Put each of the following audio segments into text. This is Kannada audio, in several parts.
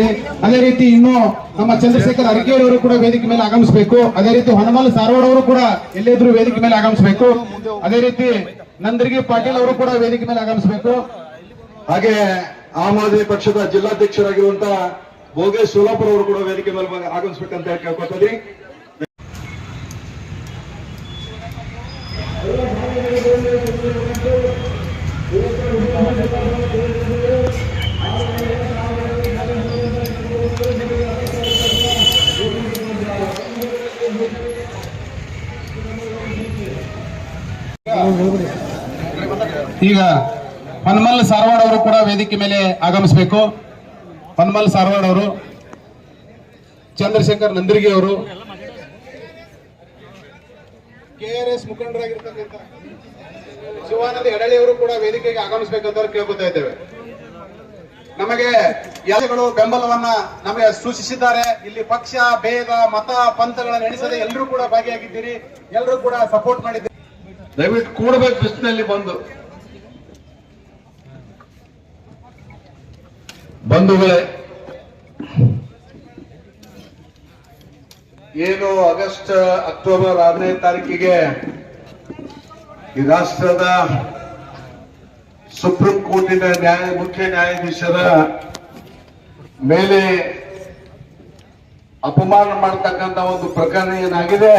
ಇದ್ದೀರಿ ಅದೇ ರೀತಿ ಇನ್ನು ನಮ್ಮ ಚಂದ್ರಶೇಖರ್ ಅರಕೇರಿ ಅವರು ಕೂಡ ವೇದಿಕೆ ಮೇಲೆ ಆಗಮಿಸಬೇಕು. ಅದೇ ರೀತಿ ಹೊನಮಲ್ ಸಾರವಾಡ್ ಅವರು ಕೂಡ ಎಲ್ಲಿದ್ರು ವೇದಿಕೆ ಮೇಲೆ ಆಗಮಿಸಬೇಕು. ಅದೇ ರೀತಿ ನಂದರ್ಗಿ ಪಾಟೀಲ್ ಅವರು ಕೂಡ ವೇದಿಕೆ ಮೇಲೆ ಆಗಮಿಸಬೇಕು. ಹಾಗೆ ಆಮ್ ಆದ್ಮಿ ಪಕ್ಷದ ಜಿಲ್ಲಾಧ್ಯಕ್ಷರಾಗಿರುವಂತಹ ಭೋಗೇಶ್ ಸೋಲಾಪುರ ಅವರು ಕೂಡ ವೇದಿಕೆ ಮೇಲೆ ಆಗಮಿಸಬೇಕಂತ ಕೇಳ್ಕೊತೀವಿ ಹೊನಮಲ್ ಸಾರವಾಡ್ ಅವರು ಕೂಡ ವೇದಿಕೆ ಮೇಲೆ ಆಗಮಿಸಬೇಕು. ಹನುಮಲ್ ಸಾರವಾಡ್ ಅವರು, ಚಂದ್ರಶೇಖರ್ ನಂದಿರ್ಗಿ ಅವರು ಕೆಆರ್ಎಸ್ ಮುಖಂಡರಾಗಿರ್ತಕ್ಕಂಥ ಶಿವಾನಂದ ಎಡಳಿ ಅವರು ಕೂಡ ವೇದಿಕೆಗೆ ಆಗಮಿಸಬೇಕಂತ ಕೇಳ್ಕೊತಾ ಇದ್ದೇವೆ. ನಮಗೆ ಎಲ್ಲಗಳು ಬೆಂಬಲವನ್ನ ನಮಗೆ ಸೂಚಿಸಿದ್ದಾರೆ. ಇಲ್ಲಿ ಪಕ್ಷ, ಭೇದ, ಮತ, ಪಂಥಗಳನ್ನು ನಡೆಸದೆ ಎಲ್ಲರೂ ಕೂಡ ಭಾಗಿಯಾಗಿದ್ದೀರಿ. ಎಲ್ಲರೂ ಕೂಡ ಸಪೋರ್ಟ್ ಮಾಡಿದ್ದೀರಿ. ದಯವಿಟ್ಟು ಕೂಡಬೇಕು ಬಿಸಿನಲ್ಲಿ ಬಂದು. ಬಂಧುಗಳೇ, ಏನು ಆಗಸ್ಟ್ ಅಕ್ಟೋಬರ್ ಆರನೇ ತಾರೀಕಿಗೆ ಈ ರಾಷ್ಟ್ರದ ಸುಪ್ರೀಂ ಕೋರ್ಟಿನ ನ್ಯಾಯ, ಮುಖ್ಯ ನ್ಯಾಯಾಧೀಶರ ಮೇಲೆ ಅಪಮಾನ ಮಾಡತಕ್ಕಂತ ಒಂದು ಪ್ರಕರಣ ಏನಾಗಿದೆ,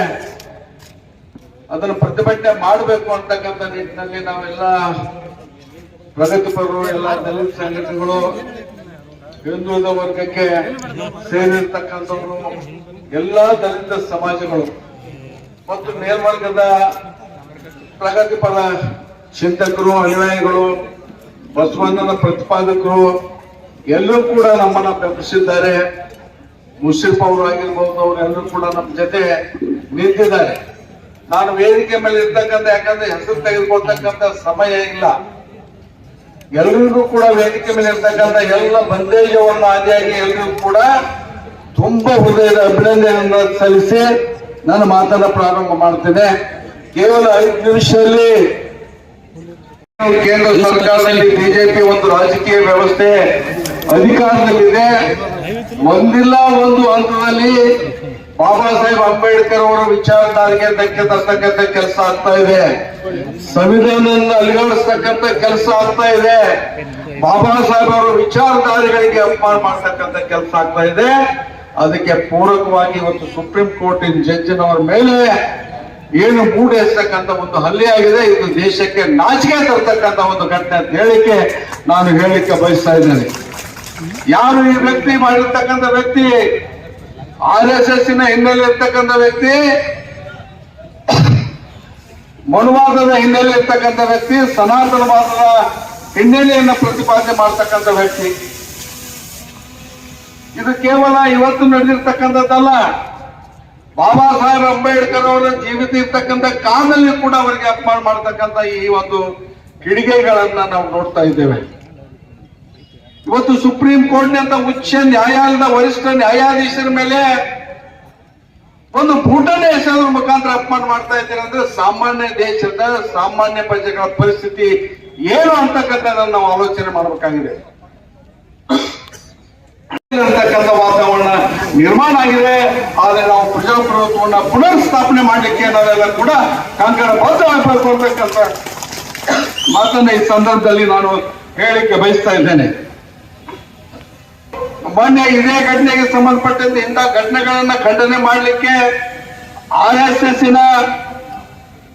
ಅದನ್ನು ಪ್ರತಿಭಟನೆ ಮಾಡಬೇಕು ಅಂತಕ್ಕಂಥ ನಿಟ್ಟಿನಲ್ಲಿ ನಾವೆಲ್ಲ ಪ್ರಗತಿಪರರು, ಎಲ್ಲ ದಲಿತ ಸಂಘಟನೆಗಳು ಹಿಂದುಳಿದ ವರ್ಗಕ್ಕೆ ಸೇರಿರ್ತಕ್ಕಂಥವ್ರು, ಎಲ್ಲ ದಲಿತ ಸಮಾಜಗಳು ಮತ್ತು ಮೇಲ್ವರ್ಗದ ಪ್ರಗತಿಪರ ಚಿಂತಕರು, ಅನುಯಾಯಿಗಳು, ಬಸವಣ್ಣನ ಪ್ರತಿಪಾದಕರು, ಎಲ್ಲರೂ ಕೂಡ ನಮ್ಮನ್ನ ಬೆಂಬಲಿಸಿದ್ದಾರೆ. ಮುಷಿಫ್ ಅವರು ಆಗಿರ್ಬೋದು, ಅವರೆಲ್ಲರೂ ಕೂಡ ನಮ್ಮ ಜೊತೆ ನಿಂತಿದ್ದಾರೆ. ನಾನು ವೇದಿಕೆ ಮೇಲೆ ಇರ್ತಕ್ಕಂಥ, ಯಾಕಂದ್ರೆ ಹೆಸರು ತೆಗೆದುಕೊಳ್ತಕ್ಕಂಥ ಸಮಯ ಇಲ್ಲ. ಎಲ್ರಿಗೂ ಕೂಡ ವೇದಿಕೆ ಮೇಲೆ ಇರ್ತಕ್ಕಂಥ ಎಲ್ಲ ಬಂದೇಜವನ್ನು ಆದಿಯಾಗಿ ಎಲ್ರಿಗೂ ಕೂಡ ತುಂಬಾ ಹೃದಯದ ಅಭಿನಂದನೆಯನ್ನು ಸಲ್ಲಿಸಿ ನಾನು ಮಾತನ್ನ ಪ್ರಾರಂಭ ಮಾಡ್ತೇನೆ. ಕೇವಲ ಐದು ನಿಮಿಷದಲ್ಲಿ ಕೇಂದ್ರ ಸರ್ಕಾರದಲ್ಲಿ ಬಿಜೆಪಿ ಒಂದು ರಾಜಕೀಯ ವ್ಯವಸ್ಥೆ ಅಧಿಕಾರದಲ್ಲಿದೆ. ಒಂದಿಲ್ಲ ಒಂದು ಹಂತದಲ್ಲಿ ಬಾಬಾ ಸಾಹೇಬ್ ಅಂಬೇಡ್ಕರ್ ಅವರ ವಿಚಾರಧಾರೆಗೆ ಧಕ್ಕೆ ತರ್ತಕ್ಕಂಥ ಕೆಲಸ ಆಗ್ತಾ ಇದೆ. ಸಂವಿಧಾನ ಅಲುಗಾಡಿಸ್ತಕ್ಕಂಥ ಕೆಲಸ ಆಗ್ತಾ ಇದೆ. ಬಾಬಾ ಸಾಹೇಬ್ ಅವರ ವಿಚಾರಧಾರೆಗಳಿಗೆ ಅಪಮಾನ ಮಾಡ್ತಕ್ಕಂಥ ಕೆಲಸ ಆಗ್ತಾ ಇದೆ. ಅದಕ್ಕೆ ಪೂರಕವಾಗಿ ಇವತ್ತು ಸುಪ್ರೀಂ ಕೋರ್ಟಿನ ಜಡ್ಜಿನವರ ಮೇಲೆ ಏನು ಮೂಡಿಸ್ತಕ್ಕಂಥ ಒಂದು ಹಲ್ಲೆ ಆಗಿದೆ. ಇದು ದೇಶಕ್ಕೆ ನಾಚಿಕೆ ತರ್ತಕ್ಕಂಥ ಒಂದು ಘಟನೆ ಅಂತ ಹೇಳಿಕೆ ನಾನು ಹೇಳಲಿಕ್ಕೆ ಬಯಸ್ತಾ ಇದ್ದೇನೆ. ಯಾರು ಈ ವ್ಯಕ್ತಿ ಮಾಡಿರ್ತಕ್ಕಂಥ ವ್ಯಕ್ತಿ ಆರ್ ಎಸ್ ಎಸ್ನ ಹಿನ್ನೆಲೆ ಇರ್ತಕ್ಕಂಥ ವ್ಯಕ್ತಿ, ಮನುವಾದದ ಹಿನ್ನೆಲೆ ಇರ್ತಕ್ಕಂಥ ವ್ಯಕ್ತಿ ಸನಾತನವಾದದ ಹಿನ್ನೆಲೆಯನ್ನು ಪ್ರತಿಪಾದನೆ ಮಾಡ್ತಕ್ಕಂಥ ವ್ಯಕ್ತಿ. ಇದು ಕೇವಲ ಇವತ್ತು ನಡೆದಿರ್ತಕ್ಕಂಥದ್ದಲ್ಲ. ಬಾಬಾ ಸಾಹೇಬ್ ಅಂಬೇಡ್ಕರ್ ಅವರ ಜೀವಿತ ಇರ್ತಕ್ಕಂಥ ಕಾಲದಲ್ಲಿ ಕೂಡ ಅವರಿಗೆ ಅಪಮಾನ ಮಾಡ್ತಕ್ಕಂಥ ಈ ಒಂದು ಕಿಡಿಗೆಗಳನ್ನ ನಾವು ನೋಡ್ತಾ ಇದ್ದೇವೆ. ಇವತ್ತು ಸುಪ್ರೀಂ ಕೋರ್ಟ್ನಂತ ಉಚ್ಚ ನ್ಯಾಯಾಲಯದ ವರಿಷ್ಠ ನ್ಯಾಯಾಧೀಶರ ಮೇಲೆ ಒಂದು ಬೂಟನೆ ಹೆಸರು ಮುಖಾಂತರ ಅಪಮಾನ ಮಾಡ್ತಾ ಇದ್ದೀರಾ ಅಂದ್ರೆ ಸಾಮಾನ್ಯ ದೇಶದ ಸಾಮಾನ್ಯ ಪ್ರಜೆಗಳ ಪರಿಸ್ಥಿತಿ ಏನು ಅಂತಕ್ಕಂಥದ್ದನ್ನು ನಾವು ಆಲೋಚನೆ ಮಾಡಬೇಕಾಗಿದೆ. ಅಂತಕ್ಕಂಥ ವಾತಾವರಣ ನಿರ್ಮಾಣ ಆಗಿದೆ. ಆದರೆ ನಾವು ಪ್ರಜಾಪ್ರಭುತ್ವವನ್ನ ಪುನರ್ ಸ್ಥಾಪನೆ ಮಾಡಲಿಕ್ಕೆ ನಾವೆಲ್ಲ ಕೂಡ ಕಂಕಣ ಬದ್ಧವಾಗಿ ಕೊಡ್ಬೇಕಂತ ಮಾತನ್ನ ಈ ಸಂದರ್ಭದಲ್ಲಿ ನಾನು ಹೇಳಿಕ್ಕೆ ಬಯಸ್ತಾ ಇದ್ದೇನೆ. ಮೊನ್ನೆ ಇದೇ ಘಟನೆಗೆ ಸಂಬಂಧಪಟ್ಟಂತೆ ಇಂಥ ಘಟನೆಗಳನ್ನ ಖಂಡನೆ ಮಾಡಲಿಕ್ಕೆ ಆರ್ ಎಸ್ ಎಸ್ನ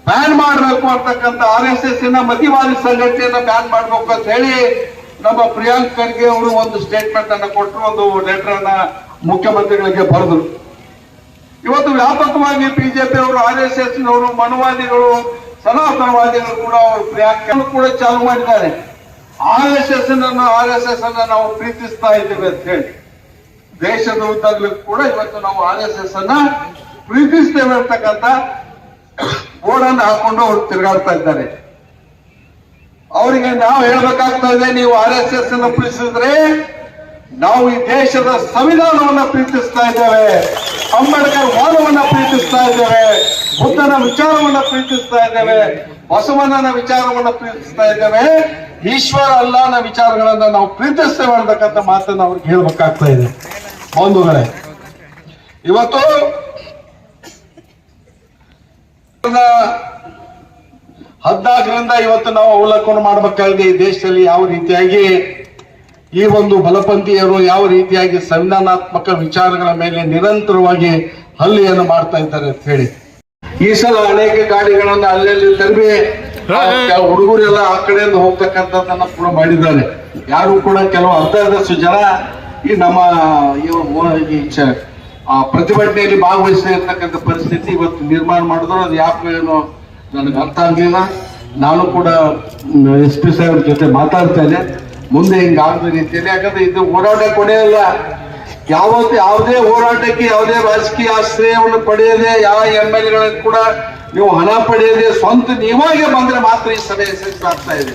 ಬ್ಯಾನ್ ಮಾಡಬೇಕು ಅಂತಕ್ಕಂಥ ಆರ್ ಎಸ್ ಎಸ್ನ ಮತಿವಾದಿ ಸಂಘಟನೆಯನ್ನ ಬ್ಯಾನ್ ಮಾಡಬೇಕು ಅಂತ ಹೇಳಿ ನಮ್ಮ ಪ್ರಿಯಾಂಕ್ ಖರ್ಗೆ ಅವರು ಒಂದು ಸ್ಟೇಟ್ಮೆಂಟ್ ಅನ್ನ ಕೊಟ್ಟರು ಒಂದು ಲೆಟರ್ ಅನ್ನ ಮುಖ್ಯಮಂತ್ರಿಗಳಿಗೆ ಬರೆದ್ರು. ಇವತ್ತು ವ್ಯಾಪಕವಾಗಿ ಬಿಜೆಪಿ ಅವರು, ಆರ್ ಎಸ್ ಎಸ್ ನವರು ಮನುವಾದಿಗಳು, ಸನಾತನವಾದಿಗಳು ಕೂಡ ಅವರು ಪ್ರಿಯಾಂಕ್ ಕೂಡ ಚಾಲು ಮಾಡಿದ್ದಾರೆ. ಆರ್ ಎಸ್ ಎಸ್ ಅನ್ನು ಆರ್ ಎಸ್ ಎಸ್ ಅನ್ನ ನಾವು ಪ್ರೀತಿಸ್ತಾ ಇದ್ದೇವೆ ಅಂತ ಹೇಳಿ. ದೇಶದ ಕೂಡ ಇವತ್ತು ನಾವು ಆರ್ ಎಸ್ ಎಸ್ ಅನ್ನ ಪ್ರೀತಿಸ್ತೇವೆ ಅಂತಕ್ಕಂಥ ಬೋರ್ಡನ್ನು ಹಾಕೊಂಡು ಅವ್ರು ತಿರುಗಾಡ್ತಾ ಇದ್ದಾರೆ. ಅವರಿಗೆ ನಾವು ಹೇಳ್ಬೇಕಾಗ್ತಾ ಇದೆ, ನೀವು ಆರ್ ಎಸ್ ಎಸ್ ಅನ್ನು ಪ್ರೀತಿಸಿದ್ರೆ ನಾವು ಈ ದೇಶದ ಸಂವಿಧಾನವನ್ನ ಪ್ರೀತಿಸ್ತಾ ಇದ್ದೇವೆ. ಅಂಬೇಡ್ಕರ್ ವಾದವನ್ನ ಪ್ರೀತಿಸ್ತಾ ಇದ್ದೇವೆ. ಬುದ್ಧನ ವಿಚಾರವನ್ನ ಪ್ರೀತಿಸ್ತಾ ಇದ್ದೇವೆ. ಬಸವಣ್ಣನ ವಿಚಾರವನ್ನ ಪ್ರೀತಿಸ್ತಾ ಇದ್ದೇವೆ. ಈಶ್ವರ ಅಲ್ಲನ ವಿಚಾರಗಳನ್ನ ನಾವು ಪ್ರೀತಿಸ್ತೇವೆ ಅನ್ನತಕ್ಕಂಥ ಮಾತನ್ನ ಅವ್ರಿಗೆ ಹೇಳ್ಬೇಕಾಗ್ತಾ ಇದೆ. ಬಂಧುಗಳೇ, ಇವತ್ತು ಹದ್ನಾಲ್ಕರಿಂದ ಇವತ್ತು ನಾವು ಅವಲೋಕನ ಮಾಡಬೇಕಾಗಿದೆ ಈ ದೇಶದಲ್ಲಿ ಯಾವ ರೀತಿಯಾಗಿ ಈ ಒಂದು ಬಲಪಂಥೀಯರು ಯಾವ ರೀತಿಯಾಗಿ ಸಂವಿಧಾನಾತ್ಮಕ ವಿಚಾರಗಳ ಮೇಲೆ ನಿರಂತರವಾಗಿ ಹಲ್ಲಿಯನ್ನು ಮಾಡ್ತಾ ಇದ್ದಾರೆ ಅಂತ ಹೇಳಿ. ಈ ಸಲ ಅನೇಕ ಗಾಡಿಗಳನ್ನ ಅಲ್ಲಲ್ಲಿ ತರಬಿ ಹುಡುಗರೆಲ್ಲ ಆ ಕಡೆಯಿಂದ ಹೋಗ್ತಕ್ಕಂಥದ್ದನ್ನ ಕೂಡ ಮಾಡಿದ್ದಾರೆ. ಯಾರು ಕೂಡ ಕೆಲವು ಅರ್ಧ ಅರ್ಧಷ್ಟು ಜನ ಈ ನಮ್ಮ ಆ ಪ್ರತಿಭಟನೆಯಲ್ಲಿ ಭಾಗವಹಿಸದೇ ಇರ್ತಕ್ಕಂಥ ಪರಿಸ್ಥಿತಿ ಇವತ್ತು ನಿರ್ಮಾಣ ಮಾಡಿದ್ರು. ಅದು ಯಾಕೆ ಏನು ನನಗೆ ಅರ್ಥ ಆಗಲಿಲ್ಲ. ನಾನು ಕೂಡ ಎಸ್ ಪಿ ಸಾಹೇಬ್ರ ಜೊತೆ ಮಾತಾಡ್ತೇನೆ ಮುಂದೆ ಹಿಂಗಾಗದ ರೀತಿಯಲ್ಲಿ. ಯಾಕಂದ್ರೆ ಇದು ಓಡಾಟ ಕೊನೆಯಲ್ಲ. ಯಾವತ್ತು ಯಾವುದೇ ಹೋರಾಟಕ್ಕೆ, ಯಾವುದೇ ರಾಜಕೀಯ ಆಶ್ರಯವನ್ನು ಪಡೆಯದೆ, ಯಾವ ಎಂ ಎಲ್ ಎಗಳನ್ನು ಕೂಡ ನೀವು ಹಣ ಪಡೆಯದೆ, ಸ್ವಂತ ನೀವಾಗೆ ಬಂದ್ರೆ ಮಾತ್ರ ಈ ಸಭೆ ಯಶಸ್ವಿ ಇದೆ.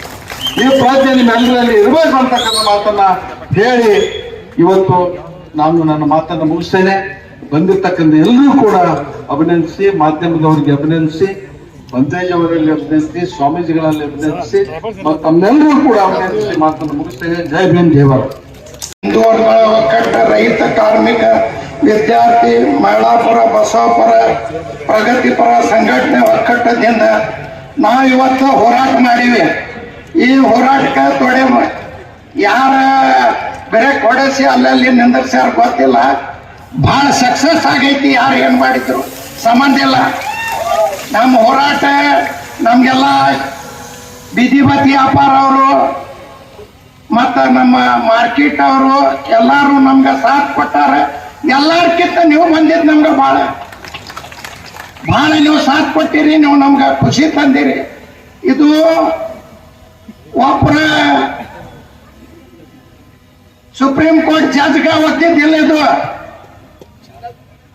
ಈ ಪ್ರಾಜ್ಞೆ ನಿಮ್ಮೆಲ್ಲರಲ್ಲಿ ಇರಬೇಕು ಅಂತಕ್ಕಂಥ ಮಾತನ್ನ ಹೇಳಿ ಇವತ್ತು ನಾನು ನನ್ನ ಮಾತನ್ನು ಮುಗಿಸ್ತೇನೆ. ಬಂದಿರ್ತಕ್ಕಂಥ ಎಲ್ಲರೂ ಕೂಡ ಅಭಿನಂದಿಸಿ, ಮಾಧ್ಯಮದವರಿಗೆ ಅಭಿನಂದಿಸಿ ಪಂಚಾಯಿಯವರಲ್ಲಿ ಅಭಿನಂದಿಸಿ, ಸ್ವಾಮೀಜಿಗಳಲ್ಲಿ ಅಭಿನಂದಿಸಿ ತಮ್ಮೆಲ್ಲರೂ ಕೂಡ ಅಭಿನಂದಿಸಿ ಮಾತನ್ನು ಮುಗಿಸ್ತೇನೆ. ಜೈ ಭೀಮ್, ಜೈ ಹಿಂದುವರ್ಗಗಳ ಒಕ್ಕಟ್ಟ ರೈತ ಕಾರ್ಮಿಕ ವಿದ್ಯಾರ್ಥಿ, ಮಹಿಳಾಪುರ, ಬಸವಪುರ, ಪ್ರಗತಿಪರ ಸಂಘಟನೆ ಒಕ್ಕಟ್ಟದಿಂದ ನಾವು ಇವತ್ತು ಹೋರಾಟ ಮಾಡೀವಿ. ಈ ಹೋರಾಟಕ್ಕೆ ತೊಡೆ ಯಾರ ಬೇರೆ ಕೊಡಿಸಿ ಅಲ್ಲಲ್ಲಿ ನಿಂದಿರ್ಸ್ಯಾರ ಗೊತ್ತಿಲ್ಲ. ಬಹಳ ಸಕ್ಸಸ್ ಆಗೈತಿ, ಯಾರು ಏನು ಮಾಡಿದ್ರು? ಸಂಬಂಧ ಇಲ್ಲ. ನಮ್ಮ ಹೋರಾಟ ನಮಗೆಲ್ಲ ಬೀದಿ ಬದಿ ವ್ಯಾಪಾರ ಅವರು ಮತ್ತ ನಮ್ಮ ಮಾರ್ಕೆಟ್ ಅವರು ಎಲ್ಲಾರು ನಮ್ಗ ಸಾಥ್ ಕೊಟ್ಟಾರ. ಎಲ್ಲಾರ್ಕಿಂತ ನೀವು ಬಂದಿದ್ ನಮ್ಗ ಬಹಳ ಬಹಳ ನೀವು ಸಾಥ್ ಕೊಟ್ಟಿರಿ, ನೀವು ನಮ್ಗ ಖುಷಿ ತಂದಿರಿ. ಇದು ಒಬ್ಬರ ಸುಪ್ರೀಂ ಕೋರ್ಟ್ ಜಡ್ಜ್ಗ ಒತ್ತಿದ್ದಿಲ್ಲ ಇದು.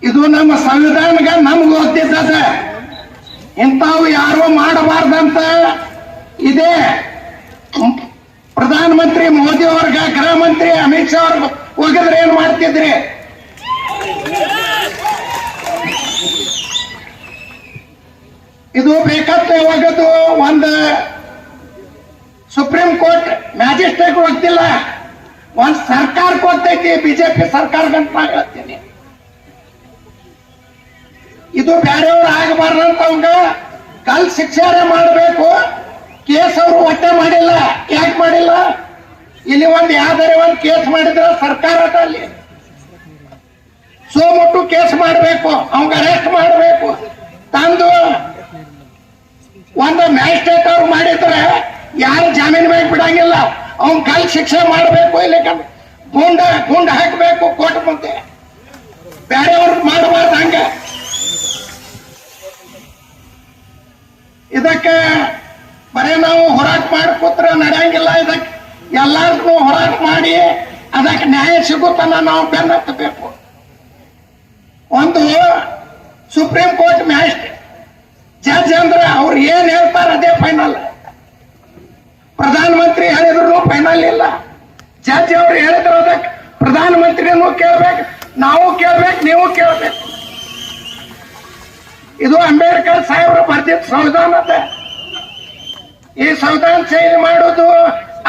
ಇದು ನಮ್ಮ ಸಂವಿಧಾನಗ ನಮ್ಗೆ ಒತ್ತಿದ್ದದ ಇಂಥವು ಯಾರು ಮಾಡಬಾರ್ದಂತ ಇದೆ. ಪ್ರಧಾನಮಂತ್ರಿ ಮೋದಿ ಅವ್ರಿಗೆ, ಗೃಹ ಮಂತ್ರಿ ಅಮಿತ್ ಶಾ ಅವ್ರ ಹೋಗಿದ್ರೆ ಏನ್ ಮಾಡ್ತಿದ್ರಿ? ಇದು ಬೇಕಾದ ಹೋಗೋದು ಒಂದು ಸುಪ್ರೀಂ ಕೋರ್ಟ್ ಮ್ಯಾಜಿಸ್ಟ್ರೇಟ್ ಹೋಗ್ತಿಲ್ಲ. ಒಂದ್ ಸರ್ಕಾರಕ್ಕೆ ಹೋಗ್ತೈತಿ ಬಿಜೆಪಿ ಸರ್ಕಾರ ನಾ ಹೇಳ್ತೀನಿ. ಇದು ಬೇರೆಯವ್ರು ಆಗಬಾರ್ದಂತ ಅವಂಗ ಕಲ್ ಶಿಕ್ಷೆ ಮಾಡಬೇಕು. ಕೇಸ್ ಅವರು ಒಟ್ಟೆ ಮಾಡಿಲ್ಲ. ಯಾಕೆ ಮಾಡಿಲ್ಲ? ಇಲ್ಲಿ ಒಂದು ಯಾವ್ದಾರೆ ಒಂದು ಕೇಸ್ ಮಾಡಿದ್ರೆ ಸರ್ಕಾರ ಅಲ್ಲಿ. ಸೋಮುಟ್ಟು ಕೇಸ್ ಮಾಡಬೇಕು, ಅವಂಗ ಅರೆಸ್ಟ್ ಮಾಡಬೇಕು. ತಂದು ಒಂದು ಮ್ಯಾಜಿಸ್ಟ್ರೇಟ್ ಅವ್ರು ಮಾಡಿದ್ರೆ ಯಾರು ಜಾಮೀನು ಮೇಲೆ ಬಿಡಂಗಿಲ್ಲ. ಅವನ್ ಕಲ್ ಶಿಕ್ಷೆ ಮಾಡಬೇಕು ಇಲ್ಲಿ ಗುಂಡ ಗುಂಡ ಹಾಕಬೇಕು ಕೋರ್ಟ್ ಮುಂದೆ. ಬೇರೆ ಮಾಡಬಾರ್ದು ಹಂಗ. ಇದಕ್ಕೆ ಮಾಡ್ಕೋತ್ರ ನಡೆಯಂಗಿಲ್ಲ ಇದಕ್ಕೆ. ಎಲ್ಲಾರ್ಗೂ ಹೋರಾಟ ಮಾಡಿ ಅದಕ್ಕೆ ನ್ಯಾಯ ಸಿಗುತ್ತನ್ನ ನಾವು ಬೆನ್ನತ್ತಬೇಕು. ಒಂದು ಸುಪ್ರೀಂ ಕೋರ್ಟ್ ಮ್ಯಾಜಿಸ್ಟ್ರೇಟ್ ಜಡ್ಜ್ ಅಂದ್ರೆ ಅವ್ರು ಏನ್ ಹೇಳ್ತಾರ ಅದೇ ಫೈನಲ್ ಪ್ರಧಾನಮಂತ್ರಿ ಹೇಳಿದ್ರು ಫೈನಲ್ ಇಲ್ಲ. ಜಡ್ಜ್ ಅವ್ರು ಹೇಳಿದ್ರು ಅದಕ್ಕೆ ಪ್ರಧಾನಮಂತ್ರಿನೂ ಕೇಳ್ಬೇಕು, ನಾವು ಕೇಳ್ಬೇಕು, ನೀವು ಕೇಳ್ಬೇಕು. ಇದು ಅಂಬೇಡ್ಕರ್ ಸಾಹೇಬ್ರು ಬರ್ದಿದ್ದ ಸಂವಿಧಾನದ ಈ ಸಂವಿಧಾನ ಚೇಂಜ್ ಮಾಡೋದು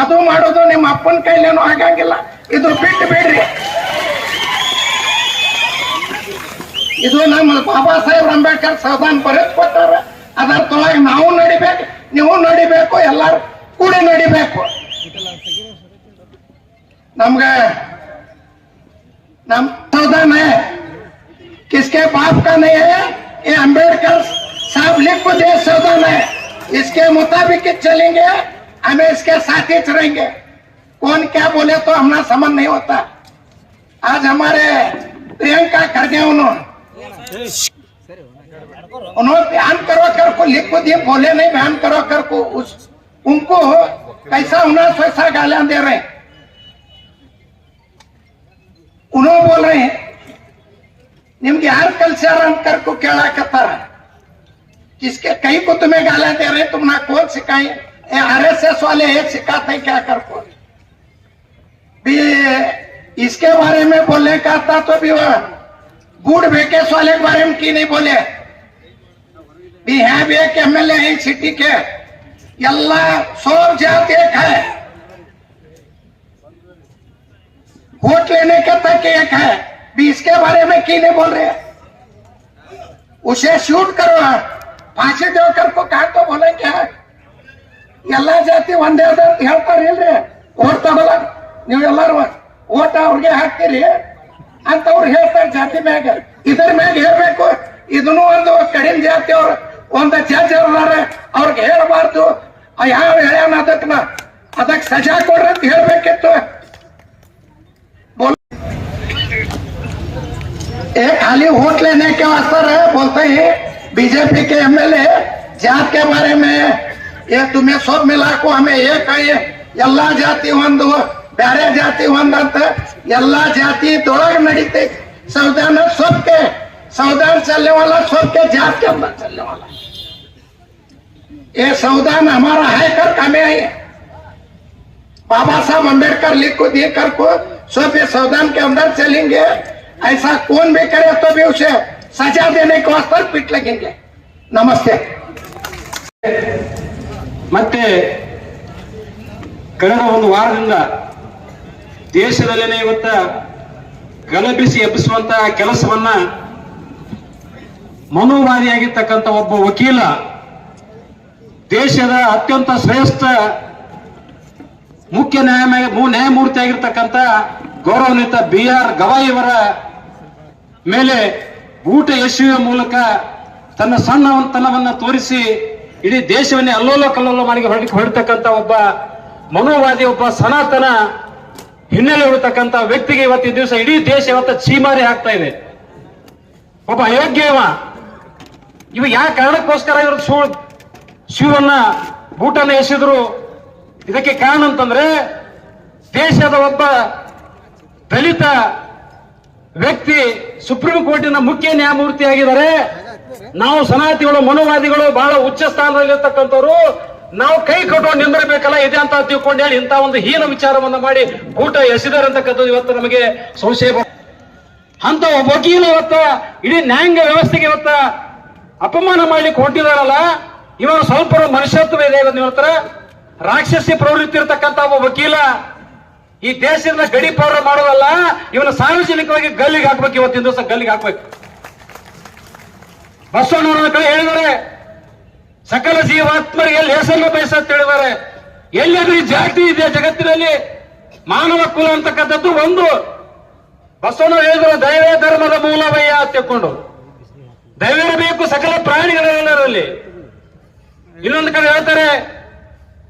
ಅದು ಮಾಡೋದು ನಿಮ್ಮ ಅಪ್ಪನ ಕೈಲೇನು ಆಗಂಗಿಲ್ಲ ಇದು ಬಿಟ್ಟು ಬಿಡ್ರಿ ಇದು ನಮ್ಮ ಬಾಬಾ ಸಾಹೇಬ್ ಅಂಬೇಡ್ಕರ್ ಸಂವಿಧಾನ ಬರೆದು ಕೊಟ್ಟಾರ ಅದರ ತೊಳಗೆ ನಾವು ನಡಿಬೇಕು ನೀವು ನಡಿಬೇಕು ಎಲ್ಲಾರು ಕೂಡಿ ನಡಿಬೇಕು ನಮ್ಗೆ ನಮ್ संविधान है किसके बाप का नहीं है ये अंबेडकर साहब लिख को दे संविधान है इसके मुताबिक ही चलेंगे हमें इसके साथ ही चलेंगे कौन क्या बोले तो हमारा समझ नहीं होता आज हमारे प्रियंका खड़गे उन्होंने उन्होंने बयान करो कर को लिख को दिए बोले नहीं बयान करो कर को उस उनको कैसा होना वैसा गालियां दे रहे हैं उन्होंने बोल रहे हैं ನಿಮ್ಗೆ ಯಾರು ಕಲ್ಸ್ಯಾರ ಅಂತ ಕರ್ಕೊ ಕೇಳಾಕತ್ತಾರ किसके कहीं को तुम्हें गाला दे रहे तुम ना कौन सिखाए? आर एस एस वाले एक सिखाते क्या कर को इसके बारे में बोलने का था तो भी गुड वेकेस वाले के बारे में की नहीं बोले? भी है भी एक एमएलए है सिटी के। अल्लाह सब जात एक है। वोट लेने का तक एक है। भी इसके बारे में की नहीं बोल रहे? उसे शूट करो। ಪಾಶಿ ದೇವ ಕರ್ಕೋ ಕಾಡ್ಕೋ ಹೊಲಕ್ಕೆ ಎಲ್ಲಾ ಜಾತಿ ಒಂದೇ ಅದ ಅಂತ ಹೇಳ್ತಾರ ಇಲ್ರಿ ಓಟ್ ತಗೊಲ್ಲ ನೀವು ಎಲ್ಲಾರು ಓಟ ಅವ್ರಿಗೆ ಹಾಕ್ತೀರಿ ಅಂತ ಅವ್ರು ಹೇಳ್ತಾರೆ ಜಾತಿ ಮ್ಯಾಗ. ಇದ್ರ ಮ್ಯಾಗ ಹೇಳ್ಬೇಕು. ಇದನ್ನು ಒಂದು ಕಡಿಮೆ ಜಾತಿ ಅವ್ರು, ಒಂದ ಜಾತಿ ಅವ್ರದಾರ ಅವ್ರಿಗೆ ಹೇಳಬಾರ್ದು. ಯಾವ ಹೇಳ್ಯಾನ ಅದಕ್ಕ ಅದಕ್ಕೆ ಸಜಾ ಕೊಡ್ರಿ ಅಂತ ಹೇಳ್ಬೇಕಿತ್ತು. ಏ, ಖಾಲಿ ಹೋಟ್ಲೇನೆ ಕ್ಯಾ ಹಸ್ತಾರ ಬೋಲ್ತಾಯಿ? वास्ते रहे बोलते हैं बीजेपी के एमएलए जात के बारे में ये तुम्हें सब मिला को हमें एक है ಎಲ್ಲಾ ಜಾತಿ ಒಂದು ಬೇರೆ ಜಾತಿ ಒಂದಂತ ಎಲ್ಲಾ ಜಾತಿ ದೊಳಗೆ ನಡೀತೆ संविधान सबके संविधान चलने वाला सबके जात के अंदर चलने वाला ये संविधान हमारा है कर हमें आई है बाबा साहब अम्बेडकर लिख को दिए कर को सब ये संविधान के अंदर चलेंगे ऐसा कौन भी करे तो भी उसे सजा देने के वास्ते पिट लगेंगे नमस्ते ಮತ್ತೆ ಕಳೆದ ಒಂದು ವಾರದಿಂದ ದೇಶದಲ್ಲೇನೆ ಇವತ್ತ ಗಲಭಿಸಿ ಎಬ್ಬಿಸುವಂತ ಕೆಲಸವನ್ನ ಮನೋವಾದಿಯಾಗಿರ್ತಕ್ಕಂಥ ಒಬ್ಬ ವಕೀಲ ದೇಶದ ಅತ್ಯಂತ ಶ್ರೇಷ್ಠ ಮುಖ್ಯ ನ್ಯಾಯ ನ್ಯಾಯಮೂರ್ತಿ ಆಗಿರ್ತಕ್ಕಂಥ ಗೌರವಾನ್ವಿತ ಬಿ ಆರ್ ಗವಾಯಿಯವರ ಮೇಲೆ ಊಟ ಎಸೆಯುವ ಮೂಲಕ ತನ್ನ ಸಣ್ಣವಂತನವನ್ನ ತೋರಿಸಿ ಇಡೀ ದೇಶವನ್ನೇ ಅಲ್ಲೋಲ ಕಲ್ಲೋಲ ಮಾಡಿ ಹೊರಡಿ ಹೊರಡ್ತಕ್ಕಂಥ ಒಬ್ಬ ಮನೋವಾದಿ, ಒಬ್ಬ ಸನಾತನ ಹಿನ್ನೆಲೆ ಇರತಕ್ಕಂಥ ವ್ಯಕ್ತಿಗೆ ಇವತ್ತಿನ ದಿವಸ ಇಡೀ ದೇಶ ಇವತ್ತು ಚೀಮಾರಿ ಆಗ್ತಾ ಇದೆ. ಒಬ್ಬ ಅಯೋಗ್ಯವ. ಇವ ಯಾವ ಕಾರಣಕ್ಕೋಸ್ಕರ ಇವರು ಶಿವ ಶಿವನ್ನ, ಬೂಟನ್ನ ಎಸೆದ್ರು? ಇದಕ್ಕೆ ಕಾರಣ ಅಂತಂದ್ರೆ ದೇಶದ ಒಬ್ಬ ದಲಿತ ವ್ಯಕ್ತಿ ಸುಪ್ರೀಂ ಕೋರ್ಟಿನ ಮುಖ್ಯ ನ್ಯಾಯಮೂರ್ತಿ ಆಗಿದ್ದಾರೆ ನಾವು ಸನಾತಿಗಳು ಮನುವಾದಿಗಳು ಬಹಳ ಉಚ್ಚ ಸ್ಥಾನದಲ್ಲಿರ್ತಕ್ಕಂಥವ್ರು. ನಾವು ಕೈ ಕಟ್ಟೋ ನಿಂದಿರಬೇಕಲ್ಲ, ಇದೆ ಅಂತ ತಿಳ್ಕೊಂಡು ಹೇಳಿ ಇಂಥ ಒಂದು ಹೀನ ವಿಚಾರವನ್ನ ಮಾಡಿ ಊಟ ಎಸೆದಾರೆ ಅಂತಕ್ಕಂಥದ್ದು ಇವತ್ತು ನಮಗೆ ಸಂಶಯ ಅಂತ ವಕೀಲ ಇವತ್ತ, ಇಡೀ ನ್ಯಾಯಾಂಗ ವ್ಯವಸ್ಥೆಗೆ ಇವತ್ತ ಅಪಮಾನ ಮಾಡ್ಲಿಕ್ಕೆ ಕೊಟ್ಟಿದಾರಲ್ಲ ಇವನು ಸ್ವಲ್ಪ ಮನುಷ್ಯತ್ವ ಇದೆ ಇವತ್ತು ರಾಕ್ಷಸಿ ಪ್ರವೃತ್ತಿ ಇರತಕ್ಕಂತ ಒಬ್ಬ ವಕೀಲ ಈ ದೇಶದಿಂದ ಗಡಿ ಪೌರ ಮಾಡೋದಲ್ಲ ಇವನ ಸಾರ್ವಜನಿಕವಾಗಿ ಗಲ್ಲಿಗೆ ಹಾಕ್ಬೇಕು ಇವತ್ತಿನ ದಿವಸ, ಗಲ್ಲಿಗೆ ಹಾಕ್ಬೇಕು. ಬಸವಣ್ಣವರ ಕಡೆ ಹೇಳಿದ್ದಾರೆ ಸಕಲ ಜೀವಾತ್ಮರಿಗೆ ಬಯಸ ಅಂತ ಹೇಳಿದ್ದಾರೆ. ಎಲ್ಲಿಯಾದ್ರೂ ಈ ಜಾತಿ ಇದೆ ಜಗತ್ತಿನಲ್ಲಿ, ಮಾನವ ಕುಲ ಅಂತಕ್ಕಂಥದ್ದು ಒಂದು. ಬಸವಣ್ಣ ಹೇಳಿದ್ರು, ದೈವೇ ಧರ್ಮದ ಮೂಲವಯ್ಯ ಅಂತ ತಿಳ್ಕೊಂಡು. ದೈವಿರಬೇಕು ಸಕಲ ಪ್ರಾಣಿಗಳೆಲ್ಲರಲ್ಲಿ ಇನ್ನೊಂದು ಕಡೆ ಹೇಳ್ತಾರೆ,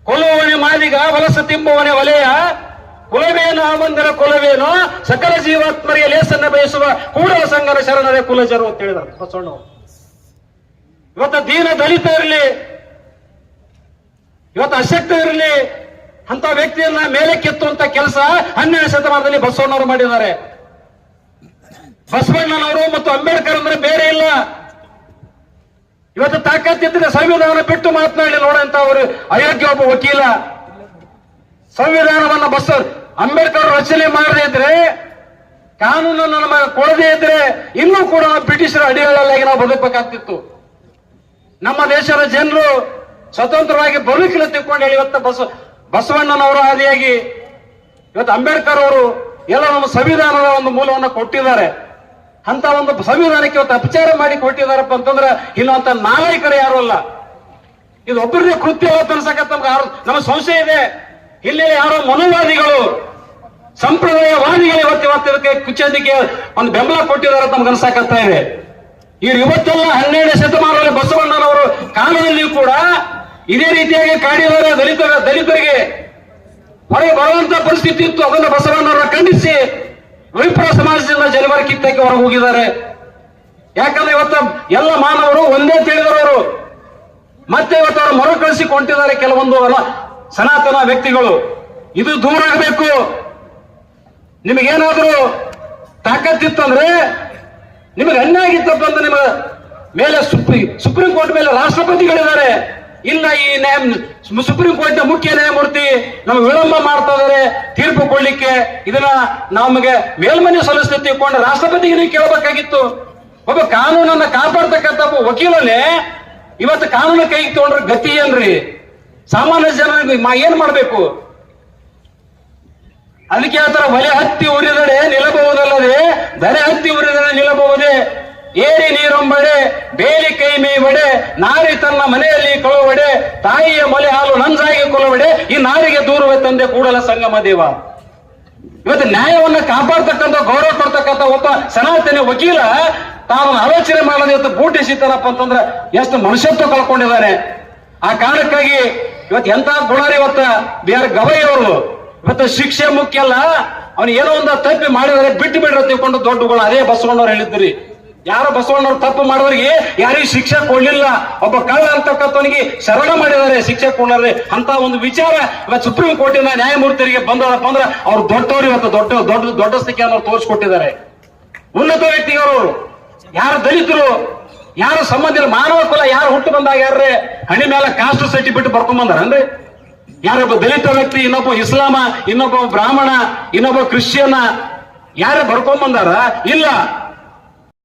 ಕೊಲ್ಲುವವನೇ ಮಾಲೀಗ ವಲಸ ತಿಂಬುವನೇ ವಲಯ. ಕುಲವೇನು ಆಮಂದರ ಕುಲವೇನು ಸಕಲ ಜೀವಾತ್ಮರಿಗೆ ಲೇಸನ್ನ ಬಯಸುವ ಕೂಡಲ ಸಂಘನ ಶರಣರೇ ಕುಲಜರು ಅಂತ ಹೇಳಿದರು ಬಸವಣ್ಣ ಇವತ್ತು ದೀನ ದಲಿತ ಇರಲಿ, ಇವತ್ತು ಅಶಕ್ತ ಇರಲಿ, ಅಂತ ವ್ಯಕ್ತಿಯನ್ನ ಮೇಲೆ ಕೆತ್ತುವಂತ ಕೆಲಸ ಹನ್ನೆರಡು ಶತಮಾನದಲ್ಲಿ ಬಸವಣ್ಣವರು ಮಾಡಿದ್ದಾರೆ. ಬಸವಣ್ಣನವರು ಮತ್ತು ಅಂಬೇಡ್ಕರ್ ಅಂದ್ರೆ ಬೇರೆ ಇಲ್ಲ. ಇವತ್ತು ತಾಕತ್ತಿದ್ರೆ ಸಂವಿಧಾನ ಬಿಟ್ಟು ಮಾತನಾಡಲಿ ನೋಡಂತ ಅವರು ಅಯೋಗ್ಯ ಒಬ್ಬ ವಕೀಲ. ಸಂವಿಧಾನವನ್ನ ಬಸ್ ಅಂಬೇಡ್ಕರ್ ರಚನೆ ಮಾಡದೇ ಇದ್ರೆ, ಕಾನೂನನ್ನು ನಮ್ಮ ಕೊಡದೇ ಇದ್ರೆ, ಇನ್ನೂ ಕೂಡ ಬ್ರಿಟಿಷರ ಅಡಿಗಳಲ್ಲಾಗಿ ನಾವು ಬದುಕಬೇಕಾಗ್ತಿತ್ತು. ನಮ್ಮ ದೇಶದ ಜನರು ಸ್ವತಂತ್ರವಾಗಿ ಬದುಕಿಲ್ಲ ತಿಳ್ಕೊಂಡು ಹೇಳಿ, ಇವತ್ತು ಬಸ ಬಸವಣ್ಣನವರು ಆದಿಯಾಗಿ ಇವತ್ತು ಅಂಬೇಡ್ಕರ್ ಅವರು ಎಲ್ಲ ನಮ್ಮ ಸಂವಿಧಾನದ ಒಂದು ಮೂಲವನ್ನು ಕೊಟ್ಟಿದ್ದಾರೆ. ಅಂತ ಒಂದು ಸಂವಿಧಾನಕ್ಕೆ ಇವತ್ತು ಅಪಚಾರ ಮಾಡಿ ಕೊಟ್ಟಿದಾರಪ್ಪ ಅಂತಂದ್ರೆ ಇಲ್ಲಂತ ನಾಗರಿಕರು ಯಾರು ಅಲ್ಲ. ಇದು ಒಬ್ಬರದೇ ಕೃತ್ಯ ಅನ್ಸಕತ್ತ ನಮ್ಗೆ ನಮ್ಮ ಸಂಶಯ ಇದೆ. ಇಲ್ಲಿ ಯಾರೋ ಮನುವಾದಿಗಳು, ಸಂಪ್ರದಾಯವಾದಿಗಳು ಇವತ್ತು ಇವತ್ತು ಇದಕ್ಕೆ ಕುಚ್ಚಂದಿಗೆ ಒಂದು ಬೆಂಬಲ ಕೊಟ್ಟಿದ್ದಾರೆ ನಮ್ಗೆ ಅನ್ಸಾಕತ್ತಾ ಇದೆ. ಇವ್ರು ಇವತ್ತೆಲ್ಲ ಹನ್ನೆರಡನೇ ಶತಮಾನದಲ್ಲಿ ಬಸವಣ್ಣನವರು ಕಾಲದಲ್ಲಿ ಕೂಡ ಇದೇ ರೀತಿಯಾಗಿ ಕಾಡಿದ್ದಾರೆ ದಲಿತ ದಲಿತರಿಗೆ ಹೊರಗೆ ಬರುವಂತ ಪರಿಸ್ಥಿತಿ ಇತ್ತು. ಅದನ್ನು ಬಸವಣ್ಣವರನ್ನ ಖಂಡಿಸಿ ವಿಪ್ರ ಸಮಾಜದಿಂದ ಜನವರ ಕಿತ್ತಕ್ಕೆ ಹೊರಗೆ ಹೋಗಿದ್ದಾರೆ. ಯಾಕಂದ್ರೆ ಇವತ್ತು ಎಲ್ಲ ಮಾನವರು ಒಂದೇ ತಿಳಿದವರು. ಮತ್ತೆ ಇವತ್ತು ಅವರು ಮರುಕಳಿಸಿಕೊಂಡಿದ್ದಾರೆ ಕೆಲವೊಂದು ಸನಾತನ ವ್ಯಕ್ತಿಗಳು, ಇದು ದೂರ ಆಗಬೇಕು. ನಿಮಗೇನಾದ್ರೂ ತಾಕತ್ತಿತ್ತಂದ್ರೆ ನಿಮಗೆ ಅನ್ಯಾಯ ಆಗಿತ್ತಪ್ಪ ಅಂದ್ರೆ ನಿಮ್ಮ ಮೇಲೆ ಸುಪ್ರೀಂ ಸುಪ್ರೀಂ ಕೋರ್ಟ್ ಮೇಲೆ ರಾಷ್ಟ್ರಪತಿಗಳಿದ್ದಾರೆ. ಇಲ್ಲ, ಈ ನ್ಯಾಯ, ಸುಪ್ರೀಂ ಕೋರ್ಟ್ ಮುಖ್ಯ ನ್ಯಾಯಮೂರ್ತಿ ನಮಗೆ ವಿಳಂಬ ಮಾಡ್ತಾ ಇದಾರೆ ತೀರ್ಪು ಕೊಡ್ಲಿಕ್ಕೆ ಇದನ್ನ ನಮಗೆ ಮೇಲ್ಮನೆ ಸಲ್ಲಿಸ್ತಾ ತಿಳ್ಕೊಂಡು ರಾಷ್ಟ್ರಪತಿಗೆ ನೀವು ಕೇಳಬೇಕಾಗಿತ್ತು. ಒಬ್ಬ ಕಾನೂನನ್ನ ಕಾಪಾಡ್ತಕ್ಕಂಥ ಒಬ್ಬ ವಕೀಲನೇ ಇವತ್ತು ಕಾನೂನು ಕೈಗೆ ತಗೊಂಡ್ರೆ ಗತಿ ಏನ್ರಿ? ಸಾಮಾನ್ಯ ಜನರಿಗೆ ಮಾ ಏನ್ ಮಾಡ್ಬೇಕು? ಅದಕ್ಕೆ ಆತರ ಒಲೆ ಹತ್ತಿ ಉರಿದಡೆ ನಿಲ್ಲಬಹುದಲ್ಲದೆ ದರೆ ಹತ್ತಿ ಉರಿದಡೆ ನಿಲ್ಲಬಹುದೇ? ಏರಿ ನೀರೊಂಬಡೆ, ಬೇಲಿ ಕೈ ಮೇವಡೆ, ನಾರಿ ತನ್ನ ಮನೆಯಲ್ಲಿ ಕೊಳವಡೆ, ತಾಯಿಯ ಮೊಲೆ ಹಾಲು ನಂಜಾಗಿ ಕೊಲವಡೆ ಈ ನಾರಿಗೆ ದೂರವೇ ತಂದೆ ಕೂಡಲ ಸಂಗಮ ದೇವ. ಇವತ್ತು ನ್ಯಾಯವನ್ನ ಕಾಪಾಡ್ತಕ್ಕಂಥ, ಗೌರವ ಕೊಡ್ತಕ್ಕಂಥ ಒಬ್ಬ ಸನಾತನ ವಕೀಲ, ತಾನು ಆಲೋಚನೆ ಮಾಡದೆ ಇವತ್ತು ಬೂಟಿ ಸಿಗ್ತಾನಪ್ಪ ಅಂತಂದ್ರೆ ಎಷ್ಟು ಮನುಷ್ಯತ್ವ ಕಳ್ಕೊಂಡಿದ್ದಾರೆ ಆ ಕಾರಣಕ್ಕಾಗಿ ಇವತ್ತು ಎಂತ ಗುಣರಿ ಇವತ್ತ? ಬಿ ಆರ್ ಗವೈ ಅವರು ಇವತ್ತು ಶಿಕ್ಷೆ ಮುಖ್ಯ ಅಲ್ಲ. ಅವನು ಏನೋ ಒಂದು ತಪ್ಪಿ ಮಾಡಿದರೆ ಬಿಟ್ಟು ಬಿಡ್ರ ತಿಳ್ಕೊಂಡು ದೊಡ್ಡ ಅದೇ ಬಸವಣ್ಣವ್ರು ಹೇಳಿದ್ರಿ ಯಾರು ಬಸವಣ್ಣವ್ರು ತಪ್ಪು ಮಾಡೋರಿಗೆ ಯಾರಿಗೂ ಶಿಕ್ಷೆ ಕೊಡ್ಲಿಲ್ಲ. ಒಬ್ಬ ಕಳ್ಳ ಅಂತಕ್ಕಂಥವನಿಗೆ ಶರಣ ಮಾಡಿದ್ದಾರೆ ಶಿಕ್ಷೆ ಕೊಡಲಾರೆ ಅಂತ ಒಂದು ವಿಚಾರ ಇವತ್ತು ಸುಪ್ರೀಂ ಕೋರ್ಟಿನ ನ್ಯಾಯಮೂರ್ತಿಯರಿಗೆ ಬಂದದಪ್ಪ ಅಂದ್ರೆ ಅವ್ರು ದೊಡ್ಡವರು ಇವತ್ತು, ದೊಡ್ಡ ದೊಡ್ಡ ದೊಡ್ಡ ಸ್ಥಿತಿಯನ್ನು ತೋರಿಸ್ಕೊಟ್ಟಿದ್ದಾರೆ. ಉನ್ನತ ವ್ಯಕ್ತಿಗಳು ಯಾರು ದಲಿತರು? ಯಾರು ಸಂಬಂಧ ಮಾನವ ಕುಲ ಯಾರು ಹುಟ್ಟು ಬಂದಾಗ ಯಾರ್ರೆ? ಹಣಿ ಮೇಲೆ ಕಾಸ್ಟ್ ಸರ್ಟಿಫಿಕೇಟ್ ಬರ್ಕೊಂಡ್ ಅಂದ್ರೆ ಯಾರೊಬ್ಬ ದಲಿತ ವ್ಯಕ್ತಿ, ಇನ್ನೊಬ್ಬ ಇಸ್ಲಾಮ, ಇನ್ನೊಬ್ಬ ಬ್ರಾಹ್ಮಣ, ಇನ್ನೊಬ್ಬ ಕ್ರಿಶ್ಚಿಯನ್, ಯಾರೇ ಬರ್ಕೊಂಡ್ ಬಂದಾರ ಇಲ್ಲ.